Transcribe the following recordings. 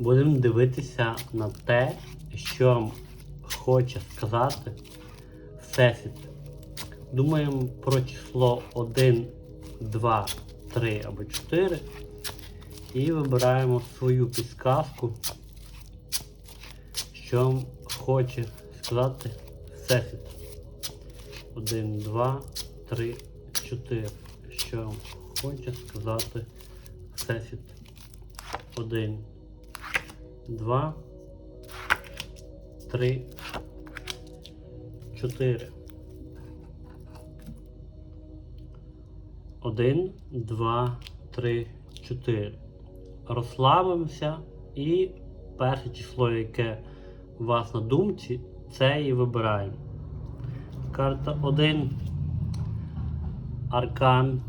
Будемо дивитися на те, що хоче сказати Всесвіт. Думаємо про число 1, 2, 3 або 4 і вибираємо свою підсказку, що хоче сказати Всесвіт. 1, 2, 3, 4. Що хоче сказати Всесвіт. 1, 2, 3, 4. 1, 2, 3, 4. Розслабимося і перше число, яке у вас на думці, це і вибираємо. Карта 1. Аркан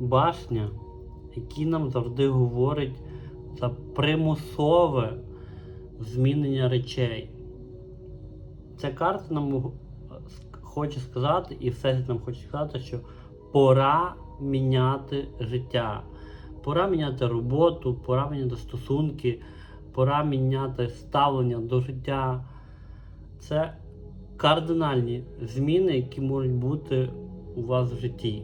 башня, який нам завжди говорить за примусове змінення речей. Ця карта нам хоче сказати, і все нам хоче сказати, що пора міняти життя. Пора міняти роботу, пора міняти стосунки, пора міняти ставлення до життя. Це кардинальні зміни, які можуть бути у вас в житті.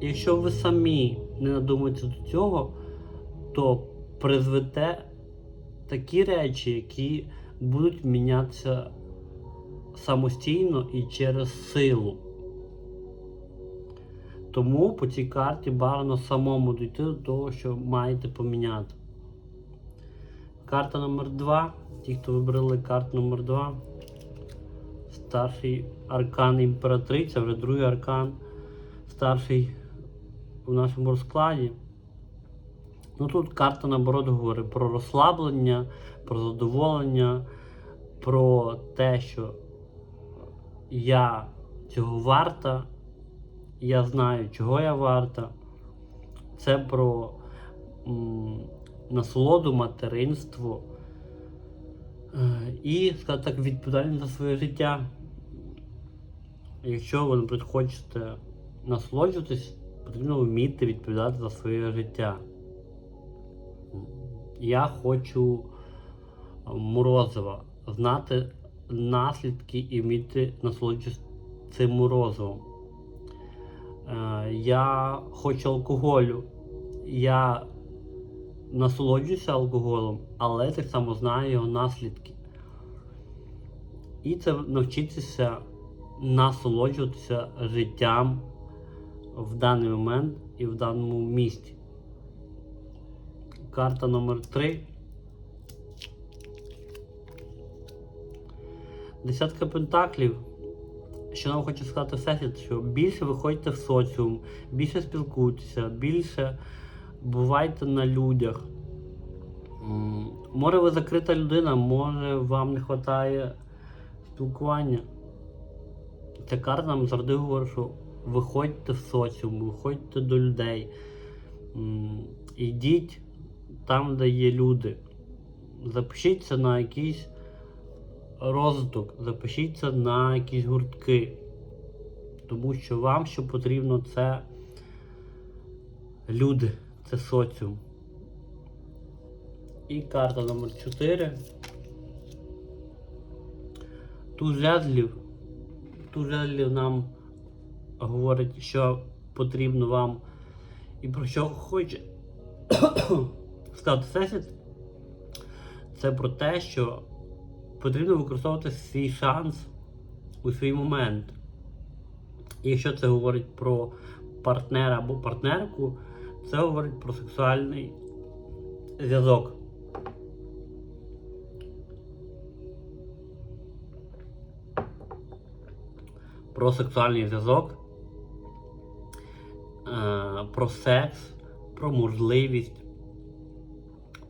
Якщо ви самі не надумаєтеся до цього, то призвете такі речі, які будуть мінятися самостійно і через силу. Тому по цій карті бажано самому дійти до того, що маєте поміняти. Карта номер 2 Ті, хто вибрали карту номер 2 Старший аркан імператриця, вже другий аркан, старший в нашому розкладі. Ну тут карта наоборот говорить про розслаблення, про задоволення, про те, що я цього варта, я знаю, чого я варта. Це про м, насолоду, материнство е, і, скажімо так, відповідальність за своє життя. Якщо ви, наприклад, хочете насолоджуватись, потрібно вміти відповідати за своє життя. Я хочу морозива, знати наслідки і вміти насолоджуватися цим морозивом. Е, Я хочу алкоголю. Я насолоджуюся алкоголем, але так само знаю його наслідки. І це навчитися насолоджуватися життям в даний момент і в даному місці. Карта номер 3. Десятка пентаклів. Що нам хоче сказати Всесвіт, що більше виходьте в соціум, більше спілкуйтеся, більше бувайте на людях. Може ви закрита людина, може вам не вистачає спілкування. Ця карта нам завжди говорить, що виходьте в соціум, виходьте до людей. Йдіть там, де є люди. Запишіться на якийсь розвиток, запишіться на якісь гуртки. Тому що вам що потрібно це люди, це соціум. І карта номер 4. Туз жезлів. Туз жезлів нам говорить, що потрібно вам і про що хоче сказати Всесвіт. Це про те, що потрібно використовувати свій шанс у свій момент. Якщо це говорить про партнера або партнерку, це говорить про сексуальний зв'язок. Про сексуальний зв'язок, е, про секс, про можливість,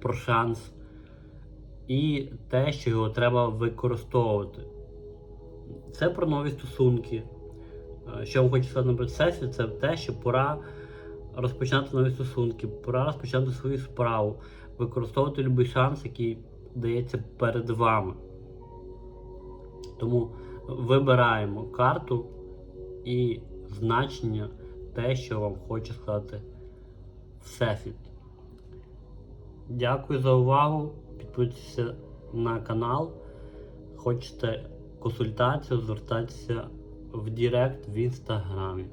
про шанс і те, що його треба використовувати. Це про нові стосунки. Е, Що вам хочу сказати на процесі, це те, що пора розпочинати нові стосунки, пора розпочати свою справу, використовувати будь-який шанс, який дається перед вами. Тому вибираємо карту і значення те, що вам хоче сказати Всесвіт. Дякую за увагу. підписуйтесь на канал. Хочете консультацію, звертайтеся в Директ в інстаграмі.